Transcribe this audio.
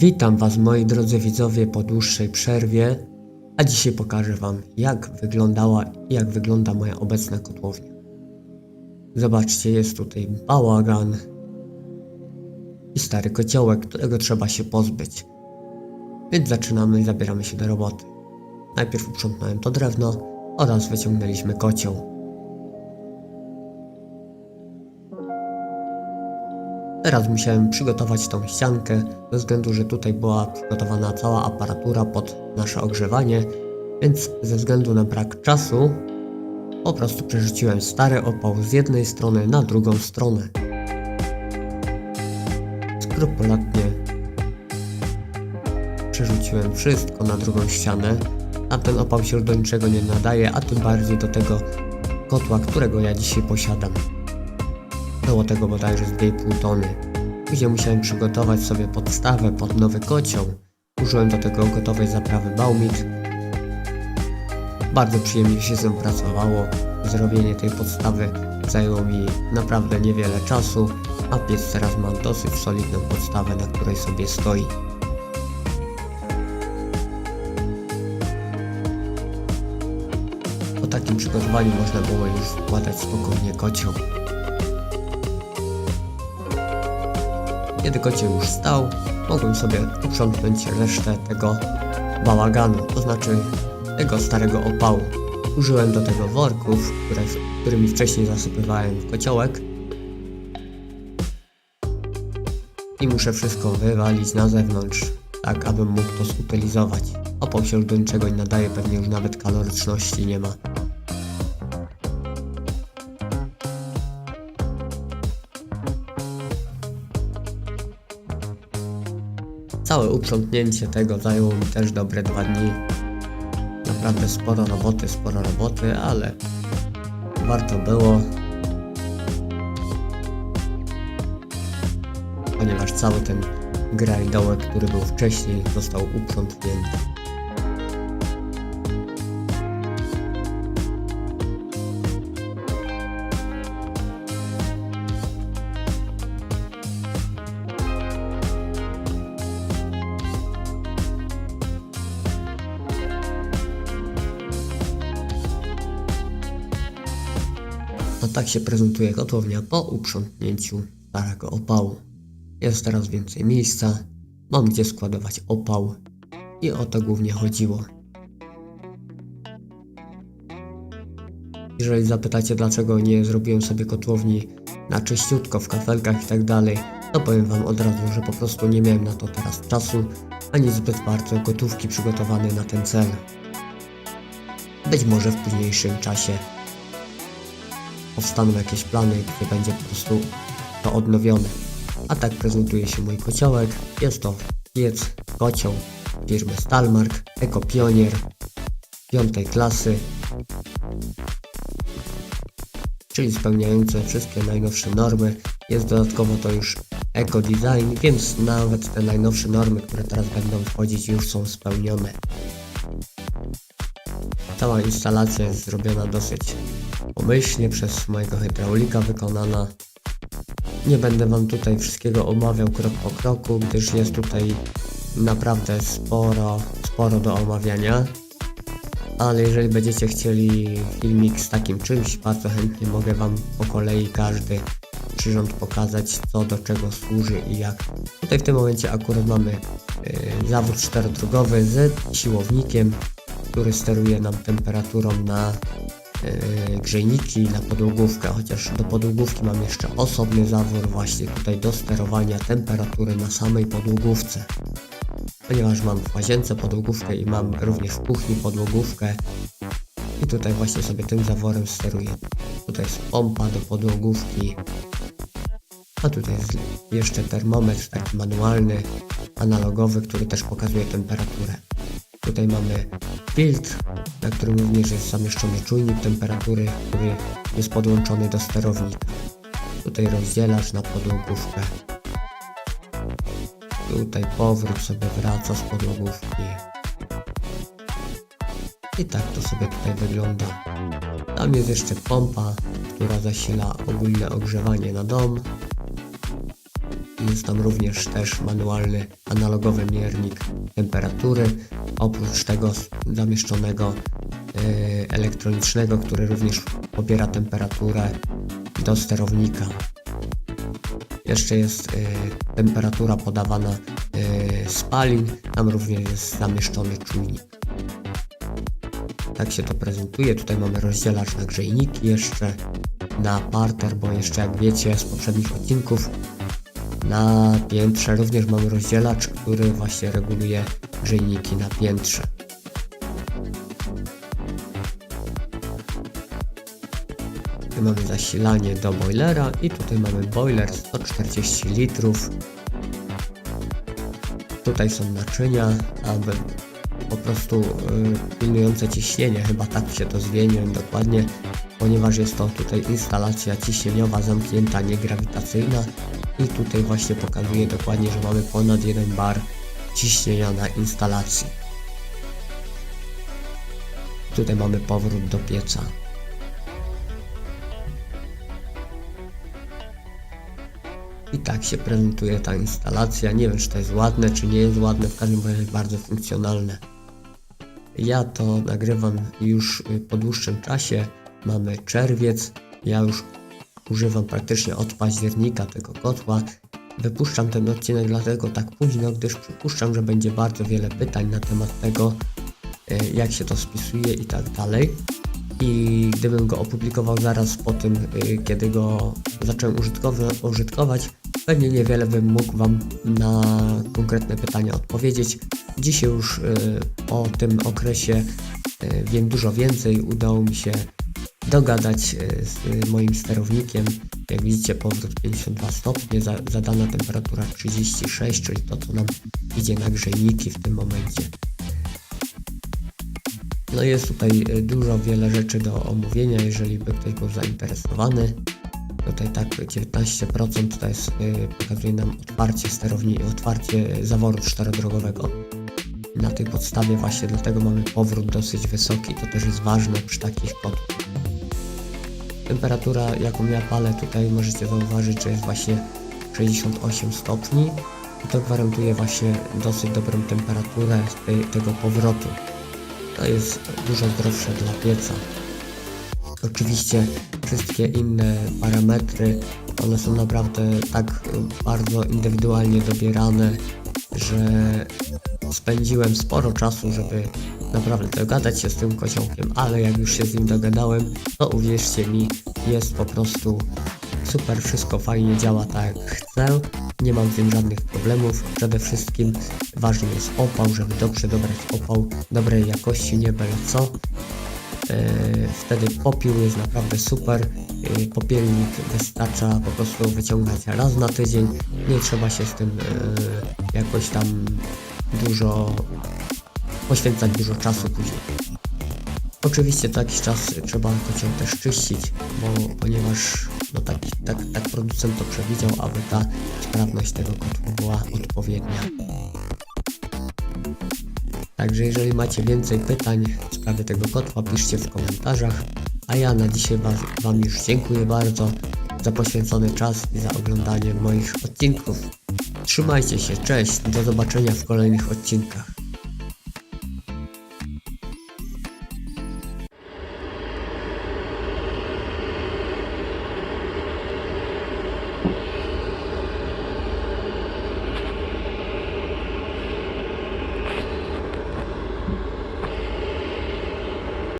Witam Was moi drodzy widzowie po dłuższej przerwie, a dzisiaj pokażę Wam jak wyglądała i jak wygląda moja obecna kotłownia. Zobaczcie, jest tutaj bałagan i stary kociołek, którego trzeba się pozbyć. Więc zaczynamy i zabieramy się do roboty. Najpierw uprzątnąłem to drewno oraz wyciągnęliśmy kocioł. Teraz musiałem przygotować tą ściankę, ze względu, że tutaj była przygotowana cała aparatura pod nasze ogrzewanie, więc ze względu na brak czasu po prostu przerzuciłem stary opał z jednej strony na drugą stronę. Skrupulatnie przerzuciłem wszystko na drugą ścianę, a ten opał się do niczego nie nadaje, a tym bardziej do tego kotła, którego ja dzisiaj posiadam. Było tego bodajże z 2,5 tony. Gdzie musiałem przygotować sobie podstawę pod nowy kocioł. Użyłem do tego gotowej zaprawy Baumit. Bardzo przyjemnie się z nią pracowało. Zrobienie tej podstawy zajęło mi naprawdę niewiele czasu, a piec teraz ma dosyć solidną podstawę, na której sobie stoi. Po takim przygotowaniu można było już wkładać spokojnie kocioł. Kiedy kocioł już stał, mogłem sobie uprzątnąć resztę tego bałaganu, to znaczy tego starego opału. Użyłem do tego worków, które, którymi wcześniej zasypywałem kociołek. I muszę wszystko wywalić na zewnątrz, tak abym mógł to zutylizować. Opał się nie nadaje, pewnie już nawet kaloryczności nie ma. Całe uprzątnięcie tego zajęło mi też dobre dwa dni. Naprawdę sporo roboty, sporo roboty, ale warto było. Ponieważ cały ten grajdołek, który był wcześniej, został uprzątnięty. Tak się prezentuje kotłownia po uprzątnięciu starego opału. Jest teraz więcej miejsca, mam gdzie składować opał i o to głównie chodziło. Jeżeli zapytacie dlaczego nie zrobiłem sobie kotłowni na czyściutko w kafelkach i tak dalej, to powiem wam od razu, że po prostu nie miałem na to teraz czasu, ani zbyt bardzo gotówki przygotowanej na ten cel. Być może w późniejszym czasie powstaną jakieś plany, gdzie będzie po prostu to odnowione. A tak prezentuje się mój kociołek. Jest to piec, kocioł firmy Stalmark, Eco Pionier piątej klasy, czyli spełniające wszystkie najnowsze normy. Jest dodatkowo to już Eco Design, więc nawet te najnowsze normy, które teraz będą wchodzić już są spełnione. Cała instalacja jest zrobiona dosyć pomyślnie przez mojego hydraulika wykonana. Nie będę Wam tutaj wszystkiego omawiał krok po kroku, gdyż jest tutaj naprawdę sporo, sporo do omawiania. Ale jeżeli będziecie chcieli filmik z takim czymś, bardzo chętnie mogę Wam po kolei każdy przyrząd pokazać, co do czego służy i jak. Tutaj w tym momencie akurat mamy y, zawód czterodrogowy z siłownikiem, który steruje nam temperaturą na yy, grzejniki, na podłogówkę, chociaż do podłogówki mam jeszcze osobny zawór właśnie tutaj do sterowania temperatury na samej podłogówce. Ponieważ mam w łazience podłogówkę i mam również w kuchni podłogówkę i tutaj właśnie sobie tym zaworem steruję. Tutaj jest pompa do podłogówki, a tutaj jest jeszcze termometr taki manualny, analogowy, który też pokazuje temperaturę. Tutaj mamy filtr, na którym również jest zamieszczony czujnik temperatury, który jest podłączony do sterownika. Tutaj rozdzielacz na podłogówkę. Tutaj powrót sobie wraca z podłogówki. I tak to sobie tutaj wygląda. Tam jest jeszcze pompa, która zasila ogólne ogrzewanie na dom. Jest tam również też manualny, analogowy miernik temperatury. Oprócz tego zamieszczonego e, elektronicznego, który również pobiera temperaturę do sterownika. Jeszcze jest e, temperatura podawana e, spalin, tam również jest zamieszczony czujnik. Tak się to prezentuje. Tutaj mamy rozdzielacz na grzejniki jeszcze, na parter, bo jeszcze jak wiecie z poprzednich odcinków, na piętrze również mamy rozdzielacz, który właśnie reguluje grzejniki na piętrze. Tu mamy zasilanie do boilera i tutaj mamy boiler 140 litrów. Tutaj są naczynia, aby po prostu y, pilnujące ciśnienie, chyba tak się to wiem dokładnie, ponieważ jest to tutaj instalacja ciśnieniowa zamknięta, niegrawitacyjna i tutaj właśnie pokazuje dokładnie, że mamy ponad 1 bar ciśnienia na instalacji. Tutaj mamy powrót do pieca. I tak się prezentuje ta instalacja. Nie wiem, czy to jest ładne, czy nie jest ładne, w każdym razie bardzo funkcjonalne. Ja to nagrywam już po dłuższym czasie. Mamy czerwiec. Ja już używam praktycznie od października tego kotła. Wypuszczam ten odcinek dlatego tak późno, gdyż przypuszczam, że będzie bardzo wiele pytań na temat tego, y, jak się to spisuje i tak dalej. I gdybym go opublikował zaraz po tym, y, kiedy go zacząłem użytkować, pewnie niewiele bym mógł Wam na konkretne pytania odpowiedzieć. Dzisiaj już y, o tym okresie wiem dużo więcej. Udało mi się dogadać y, z y, moim sterownikiem. Jak widzicie, powrót 52 stopnie, za, zadana temperatura 36, czyli to, co nam idzie na grzejniki w tym momencie. No jest tutaj y, dużo, wiele rzeczy do omówienia, jeżeli by ktoś był zainteresowany. Tutaj tak 19% to jest, pokazuje nam otwarcie sterowni, otwarcie zaworu czterodrogowego. Na tej podstawie właśnie dlatego mamy powrót dosyć wysoki, to też jest ważne przy takich kotłach. Temperatura jaką ja palę tutaj możecie zauważyć, że jest właśnie 68 stopni i to gwarantuje właśnie dosyć dobrą temperaturę tego powrotu. To jest dużo zdrowsze dla pieca. Oczywiście wszystkie inne parametry, one są naprawdę tak y, bardzo indywidualnie dobierane, że spędziłem sporo czasu, żeby naprawdę dogadać się z tym kociołkiem, ale jak już się z nim dogadałem, to uwierzcie mi, jest po prostu super, wszystko fajnie działa tak jak chcę, nie mam z tym żadnych problemów, przede wszystkim ważny jest opał, żeby dobrze dobrać opał dobrej jakości, nie byle co. E, Wtedy popiół jest naprawdę super. E, Popielnik wystarcza po prostu wyciągać raz na tydzień. Nie trzeba się z tym e, jakoś tam dużo poświęcać dużo czasu później. Oczywiście co jakiś czas trzeba kocioł też czyścić, bo ponieważ no tak, tak, tak producent to przewidział, aby ta sprawność tego kotła była odpowiednia. Także jeżeli macie więcej pytań w sprawie tego kotła, piszcie w komentarzach. A ja na dzisiaj Wam już dziękuję bardzo za poświęcony czas i za oglądanie moich odcinków. Trzymajcie się, cześć, do zobaczenia w kolejnych odcinkach.